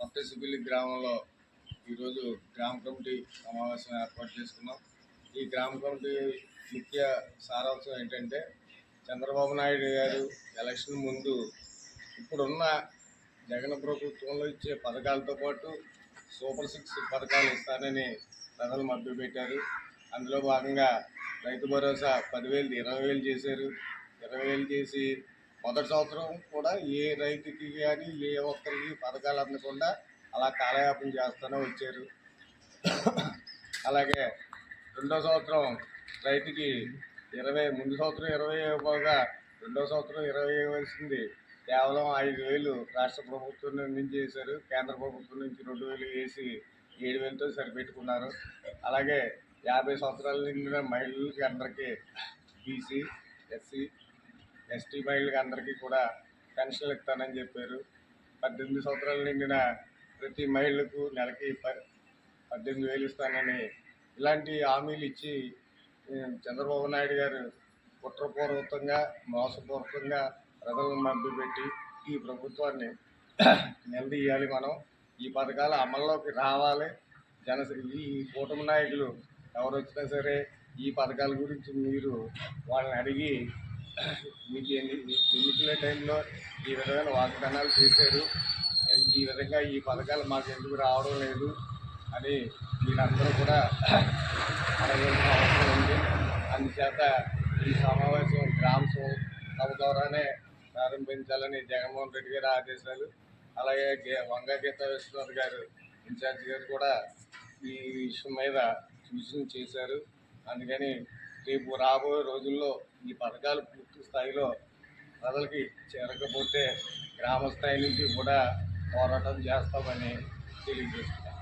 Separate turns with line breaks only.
కొత్త సిబిల్లి గ్రామంలో ఈరోజు గ్రామ కమిటీ సమావేశం ఏర్పాటు చేసుకున్నాం. ఈ గ్రామ కమిటీ ముఖ్య సారాంశం ఏంటంటే చంద్రబాబు నాయుడు గారు ఎలక్షన్ ముందు ఇప్పుడున్న జగన్ ప్రభుత్వంలో ఇచ్చే పథకాలతో పాటు సూపర్ సిక్స్ పథకాలు ఇస్తానని ప్రజలు మభ్యపెట్టారు అందులో భాగంగా రైతు భరోసా పదివేలు ఇరవై వేలు చేశారు. ఇరవై వేలు చేసి మొదటి సంవత్సరం కూడా ఏ రైతుకి కానీ ఏ ఒక్కరికి పథకాలు అందకుండా అలా కాలయాపన చేస్తూనే వచ్చారు. అలాగే రెండో సంవత్సరం రైతుకి ఇరవై ముందు సంవత్సరం ఇరవై ఇవ్వగా రెండో సంవత్సరం ఇరవై ఇవ్వాల్సింది. కేవలం ఐదు వేలు రాష్ట్ర ప్రభుత్వం నుంచి చేశారు కేంద్ర ప్రభుత్వం నుంచి రెండు వేలు వేసి ఏడు వేలతో సరిపెట్టుకున్నారు. అలాగే యాభై సంవత్సరాల నిండిన మహిళలకి అందరికీ బీసీ ఎస్సీ ఎస్టీ మహిళలకు అందరికీ కూడా పెన్షన్లు ఇస్తానని చెప్పారు. పద్దెనిమిది సంవత్సరాలు నిండిన ప్రతి మహిళకు నెలకి ప పద్దెనిమిది వేలు ఇస్తానని ఇలాంటి హామీలు ఇచ్చి చంద్రబాబు నాయుడు గారు కుట్రపూర్వకంగా మోసపూర్వకంగా ప్రజలను మభ్యపెట్టి ఈ ప్రభుత్వాన్ని నిలదీయాలి మనం. ఈ పథకాలు అమల్లోకి రావాలి. జన ఈ కూటమి నాయకులు ఎవరు వచ్చినా సరే ఈ పథకాల గురించి మీరు వాళ్ళని అడిగి మీకు ఎన్నికల టైంలో ఈ విధమైన వాగ్దానాలు చేశారు. ఈ విధంగా ఈ పథకాలు మాకు ఎందుకు రావడం లేదు అని మీరందరూ కూడా అడగాల్సిన అవసరం ఉంది. అందుచేత ఈ సమావేశం గ్రామ సభ- ద్వారానే ప్రారంభించాలని జగన్మోహన్ రెడ్డి గారి ఆదేశాలు అలాగే వంగ గీత విశ్వనాథ్ గారు ఇన్ఛార్జ్ గారు కూడా ఈ విషయం మీద సూచన చేశారు. అందుకని రేపు రాబోయే రోజుల్లో ఈ పథకాలు పూర్తి స్థాయిలో ప్రజలకి చేరకపోతే గ్రామ స్థాయి నుంచి కూడా పోరాటం చేస్తామని తెలియజేస్తున్నాం